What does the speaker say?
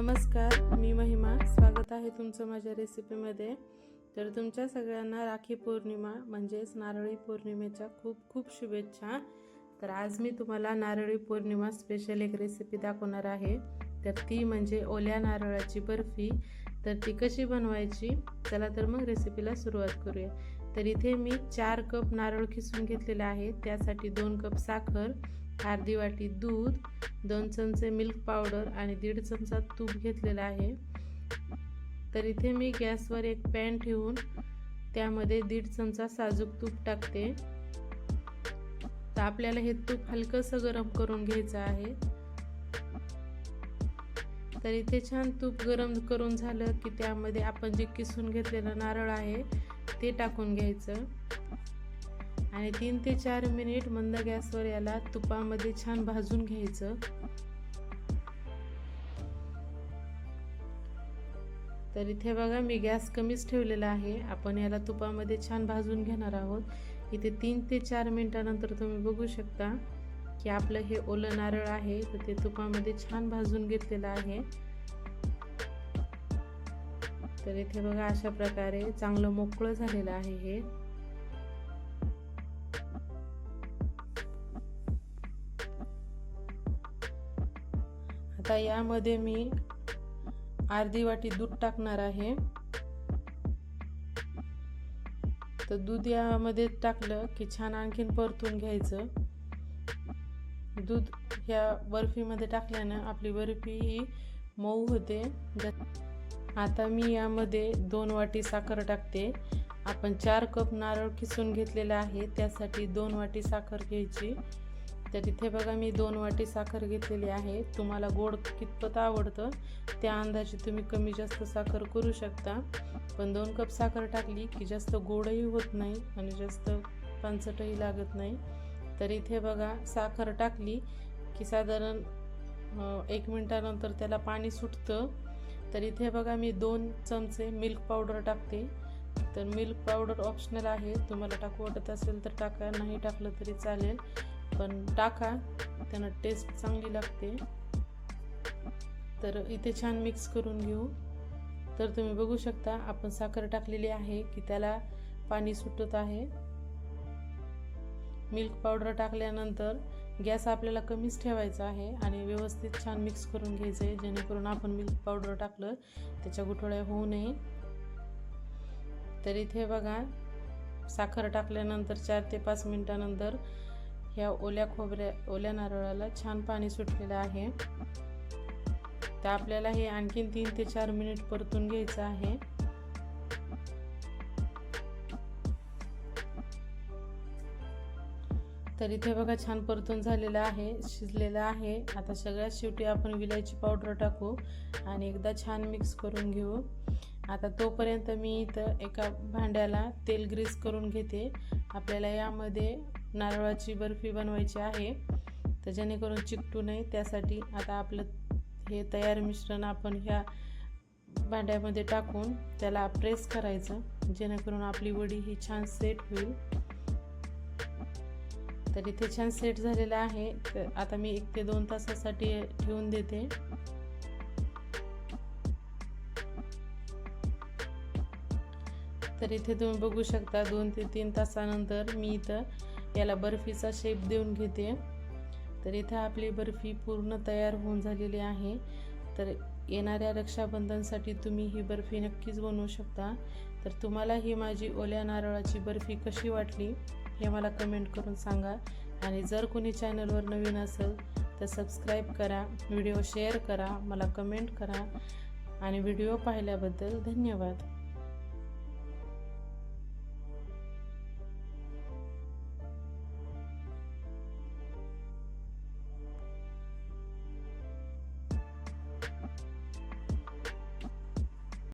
नमस्कार मी महिमा. स्वागत आहे तुमचं माझ्या रेसिपीमध्ये तर तुमच्या सगळ्यांना राखी पौर्णिमा म्हणजेच नारळी पौर्णिमेच्या खूप खूप शुभेच्छा. तर आज मी तुम्हाला नारळी पौर्णिमा स्पेशल एक रेसिपी दाखवणार आहे. तर ती म्हणजे ओल्या नारळाची बर्फी. तर ती कशी बनवायची? चला तर मग रेसिपीला सुरुवात करूया. तर इथे मी चार कप नारळ खिसून घेतलेले आहे त्यासाठी दोन कप साखर. अर्धी वाटी दूध दोन चमचे मिल्क पावडर आणि दीड चमचा तूप घेतलेला आहे. तर इथे मी गॅसवर एक पॅन ठेवून त्यामध्ये दीड चमचा साजूक तूप टाकते. तर आपल्याला हे तूप हलकंसं गरम करून घ्यायचं आहे. तर इथे छान तूप गरम करून झालं की त्यामध्ये आपण जे किसून घेतलेलं नारळ आहे ते टाकून घ्यायचं. आणि तीन ते चार मिनिट मंद गॅसवर याला तुपामध्ये छान भाजून घ्यायचं. तर इथे बघा मी गॅस कमीच ठेवलेला आहे. आपण याला तुपामध्ये छान भाजून घेणार आहोत. इथे तीन ते चार मिनिटानंतर तुम्ही बघू शकता की आपलं हे ओलं नारळ आहे तर ते तुपामध्ये छान भाजून घेतलेलं आहे. तर इथे बघा अशा प्रकारे चांगलं मोकळं झालेलं आहे हे. आता यामध्ये मी अर्धी वाटी दूध टाकणार आहे. तर दूध यामध्ये टाकलं की छान आणखीन परतून घ्यायचं. दूध ह्या बर्फीमध्ये टाकल्यानं आपली बर्फी ही मऊ होते. आता मी यामध्ये दोन वाटी साखर टाकते. आपण चार कप नारळ किसून घेतलेला आहे त्यासाठी दोन वाटी साखर घ्यायची. तर तिथे बघा मी दोन वाटी साखर घेतलेली आहे. तुम्हाला गोड कितपत आवडतं त्या अंदाजे तुम्ही कमी जास्त साखर करू शकता. पण दोन कप साखर टाकली की जास्त गोडही होत नाही आणि जास्त पानसटही लागत नाही. तर इथे बघा साखर टाकली की साधारण एक मिनटानंतर त्याला पाणी सुटतं. तर इथे बघा मी दोन चमचे मिल्क पावडर टाकते. तर मिल्क पावडर ऑप्शनल आहे. तुम्हाला टाकू वाटत असेल तर टाका नाही टाकलं तरी चालेल. पण टाका. त्यानं टेस्ट चांगली लागते. तर इथे छान मिक्स करून घेऊ. तर तुम्ही बघू शकता आपण साखर टाकलेली आहे की त्याला पाणी सुटत आहे. मिल्क पावडर टाकल्यानंतर गॅस आपल्याला कमीच ठेवायचा आहे आणि व्यवस्थित छान मिक्स करून घ्यायचं आहे जेणेकरून आपण मिल्क पावडर टाकलं त्याच्या गुठळ्या होऊ नये. तर इथे बघा साखर टाकल्यानंतर चार ते पाच मिनटानंतर ह्या ओल्या खोबऱ्या ओल्या नारळाला छान पाणी सुटलेलं आहे. तर आपल्याला हे आणखीन तीन ते चार मिनिट परतून घ्यायचं आहे. तर इथे बघा छान परतून झालेलं आहे शिजलेलं आहे. आता सगळ्यात शेवटी आपण विलायची पावडर टाकू आणि एकदा छान मिक्स करून घेऊ. आता तोपर्यंत मी इथं एका भांड्याला तेल ग्रीस करून घेते. आपल्याला यामध्ये नारळाची बर्फी बनवायची आहे. तर जेणेकरून चिकटू नये. त्यासाठी आता आपलं हे तयार मिश्रण आपण ह्या भांड्यामध्ये टाकून त्याला प्रेस करायचं. जेणेकरून आपली वडी ही छान सेट होईल. तर इथे छान सेट झालेलं आहे. तर आता मी एक ते दोन तासासाठी ठेवून देते. तर इथे तुम्ही बघू शकता दोन ते तीन तासानंतर मी इथं याला बर्फीचा शेप देऊन घेते. तर इथं आपली बर्फी पूर्ण तयार होऊन झालेली आहे. तर येणाऱ्या रक्षाबंधनसाठी तुम्ही ही बर्फी नक्कीच बनवू शकता. तर तुम्हाला ही माझी ओल्या नारळाची बर्फी कशी वाटली हे मला कमेंट करून सांगा. आणि जर कोणी चॅनलवर नवीन असेल तर सबस्क्राईब करा व्हिडिओ शेअर करा मला कमेंट करा. आणि व्हिडिओ पाहिल्याबद्दल धन्यवाद.